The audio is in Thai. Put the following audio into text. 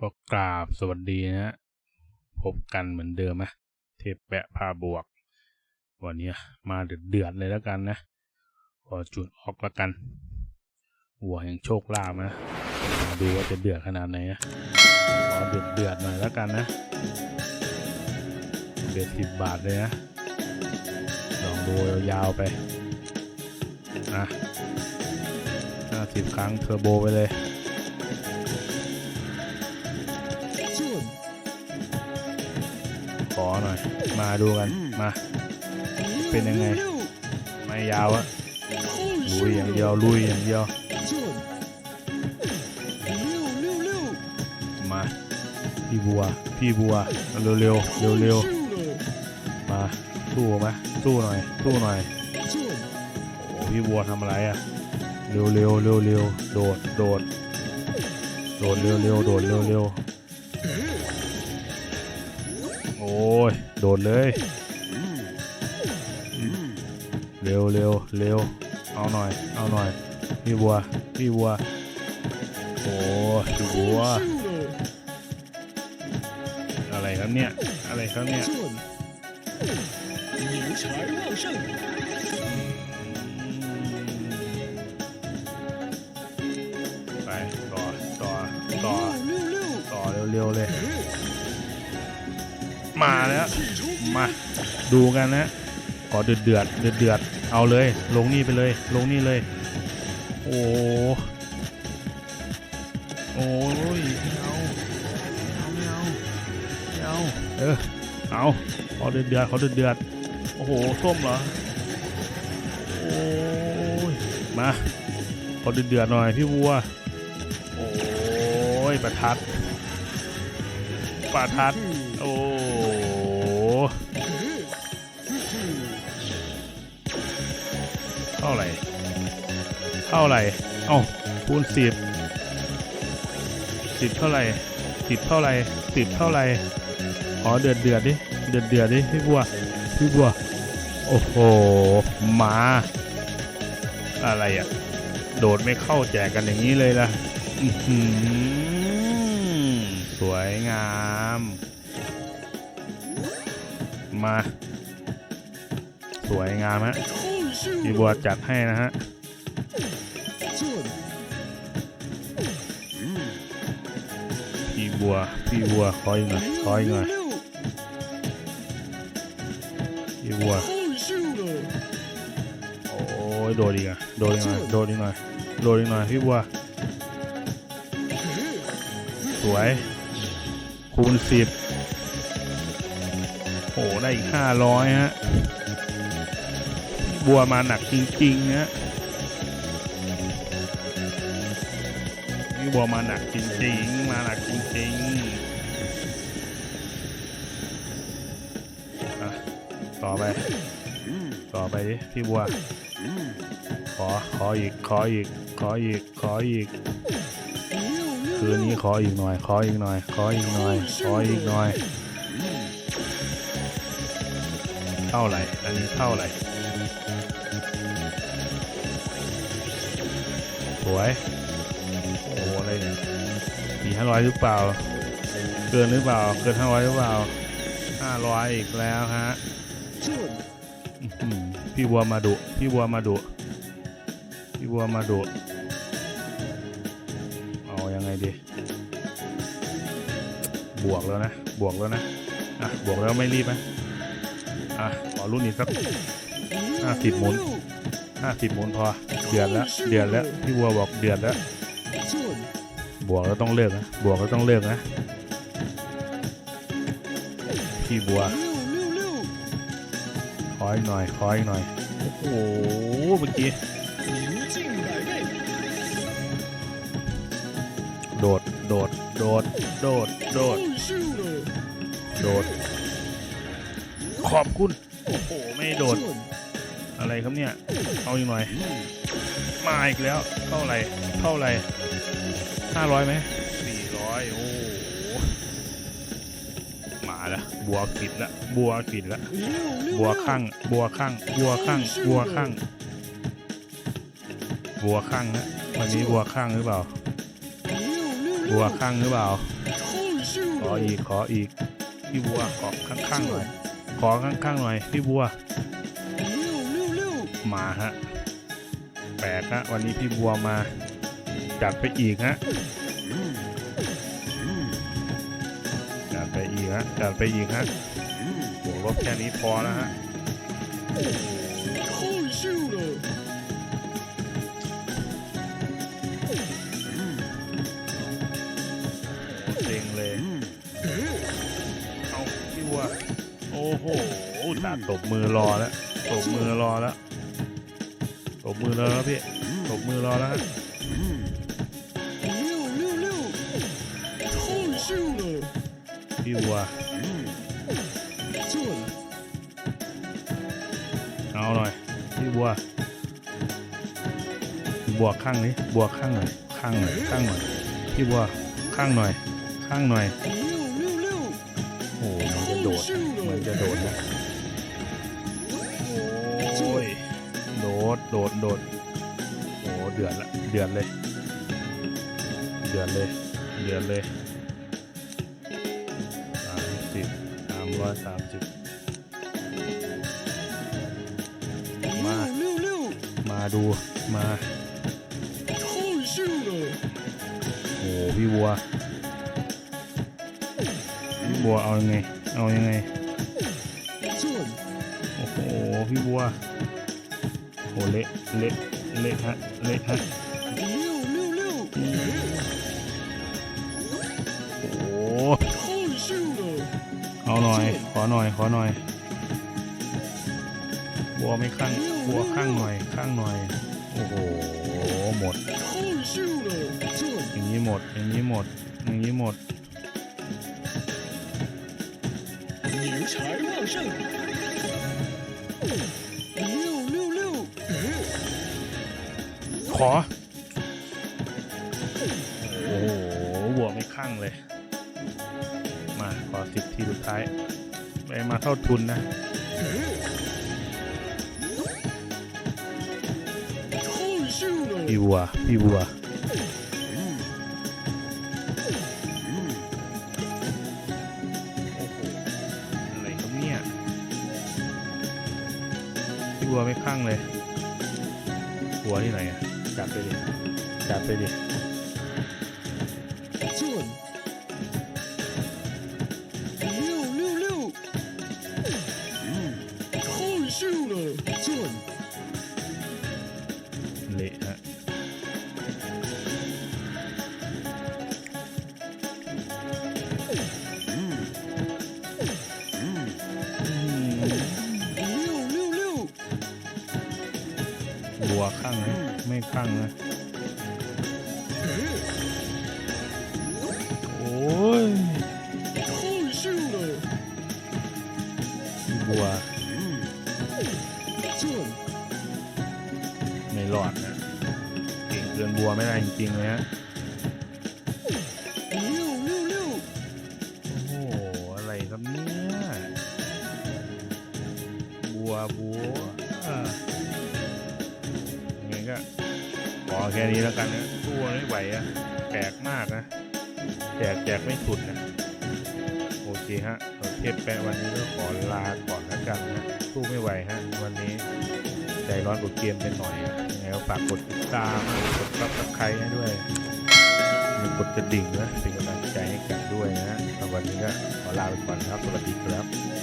ก็กราบสวัสดีนะฮะพบกันเหมือนเดิมนะเทปแปะพาบวก วันนี้มาเดือดเดือดเลยแล้วกันนะขอจุดออกแล้วกันหัวแห่งโชคลาภนะดูว่าจะเดือดขนาดไหนนะขอเดือดเดือดหน่อยแล้วกันนะเดือดสิบบาทเลยนะลองดูยาวๆไปนะห้าสิบครั้งเทอร์โบไปเลย ขอหน่อย มาดูกัน มา เป็นยังไง ไม่ยาวอะลุยอย่างเดียวลุยอย่างเดียว มา พี่บัว พี่บัว เร็วเร็วเร็วเร็วๆมาสู้ไหมสู้หน่อย สู้หน่อย โอ้พี่บัวทำอะไรอะเร็วเร็วเร็วเร็วโดด โดด โดดเร็วเร็วโดดเร็วเร็ว โอ้ย โดดเลย เร็วเร็วเร็วเอาหน่อย เอาหน่อยพี่บัวพี่บัว โอ้พี่บัว อะไรครับเนี่ย อะไรครับเนี่ย มาแล้วมาดูกันนะขอเดือดเดือดเดือดเดือดเอาเลย ลงนี่ไปเลย ลงนี่เลย โอ้โอ้ยไม่เอาไม่เอาไม่เอาไม่เอาเออเอาขอเดือดเดือดขอเดือดเดือดโอ้โหส้มเหรอโอ้ยมาขอเดือดเดือดหน่อยพี่วัวโอ้ยประทัดประทัดโอ้ ท่าไหร่ เท่าไหร่ เอ้าคูณสิบสิบเท่าไหร่สิบเท่าไหร่สิบเท่าไหร่ขอเดือดเดือดดิเดือดเดือดดิพี่บัวพี่บัวโอ้โหมาอะไรอะ่ะ โดดไม่เข้าแจกกันอย่างนี้เลยล่ะสวยงาม มา สวยงามฮะ พี่บัวจัดให้นะฮะพี่บัวพี่บัวคอยหน่อยคอยหน่อยพี่บัวโอ้ยโดดดีกว่าโดดดีหน่อยโดดดีหน่อยโดดดีหน่อยพี่บัวสวยคูณสิบโอ้ได้อีกห้าร้อยฮะ บัวมาหนักจริงๆฮะพี่บัวมาหนักจริงๆ มาหนักจริงๆอะต่อไป ต่อไปดิพี่บัว ขอ ขออีก ขออีก ขออีก ขออีก คืนนี้ขออีกหน่อย ขออีกหน่อย ขออีกหน่อย ขออีกหน่อย เท่าไหร่ อันนี้เท่าไหร่ สวย โอ้อะไรเนี่ยสี่ห้าร้อยหรือเปล่า เกินหรือเปล่า เกินห้าร้อยหรือเปล่าห้าร้อยอีกแล้วฮะ，พี่บัวมาดุ พี่บัวมาดุ พี่บัวมาดุเอายังไงดี บวกแล้วนะ บวกแล้วนะ อะ บวกแล้วไม่รีบนะอะ ขอรุ่นอีกสักห้าสิบหมุนห้าสิบหมุนพอ ดือดแล้วเดือดแล้วพี่วัวบอกเดือดแล้วบวกแล้วต้องเลิกนะบวกแล้วต้องเลิกนะพี่บัวขออีกหน่อยขออีกหน่อยโอ้โหเมื่อกี้โดดโดดโดดโดดโดดโดดขอบคุณโอ้โหไม่โดด อะไรครับเนี่ย เอาอีกหน่อย มาอีกแล้ว เท่าไรเท่าไรห้าร้อยไหมสี่ร้อยโอ้มาละบัวกิดละบัวกิดละบัวข้างบัวข้างบัวข้างบัวข้างบัวข้างนะมันมีบัวข้างหรือเปล่า บัวข้างหรือเปล่า ขออีกขออีกพี่บัวขอข้างๆหน่อย ขอข้างๆหน่อยพี่บัว มาฮะแปลกฮะวันนี้พี่บัวมาจัดไปอีกฮะจัดไปอีกฮะจัดไปอีกฮะบวกลบแค่นี้พอแล้วฮะเต็งเลยเอาพี่บัวโอ้โหตาตบมือรอแล้วตบมือรอแล้ว บมือรอแล้วพี่ตบมือรอแล้วฮะพี่วัวเอาหน่อยพี่วัวบวกข้างนี้บวกข้างหน่อยข้างหน่อยข้างหน่อยพี่วัวข้างหน่อย ข้างหน่อยโอ้มันจะโดดมันจะโดดนะ ดโดนโดนโอ้เดือดละเดือดเลย เดือดเลย เดือดเลยสามสิบสามร้อยสามสิบมามาดูมาโอ้พี่บัวพี่บัวเอายังไง เอายังไง โอ้โหพี่บัว โอ้เละเละเละฮะเละฮะโอ้เอาหน่อย ขอหน่อยขอหน่อยบัวไม่ข้างบัวข้างหน่อยข้างหน่อยโอ้โหหมดอย่างนี้หมดอย่างนี้หมดอย่างนี้หมด ขอ โอ้โหบวกไม่ข้างเลย มาขอสิบทีสุดท้าย ไปมาเท่าทุนนะพี่วัวพี่วัวอะไรครับเนี่ยพี่วัวไม่ข้างเลย หัวที่ไหนอะ จัด ไม่พังนะโอ้ยบัวไม่รอดนะเก่งเกินบัวไม่ได้จริงๆเลยฮะ แค่นี้แล้วกันนะบัวไม่ไหวอะแปลกมากนะ แจกแจกไม่สุดนะ โอเคฮะเอาเทปแปะวันนี้ก็ขอลาก่อนแล้วกันนะ สู้ไม่ไหวฮะ วันนี้ใจร้อนกว่าเกมไปหน่อยอะยังไงก็ฝากกดติดตาม กดซับสไครต์ให้ด้วยมีกดกระดิ่งนะเป็นกำลังใจให้กันด้วยนะสำหรับวันนี้ก็ขอลาไปก่อนครับ สวัสดีครับ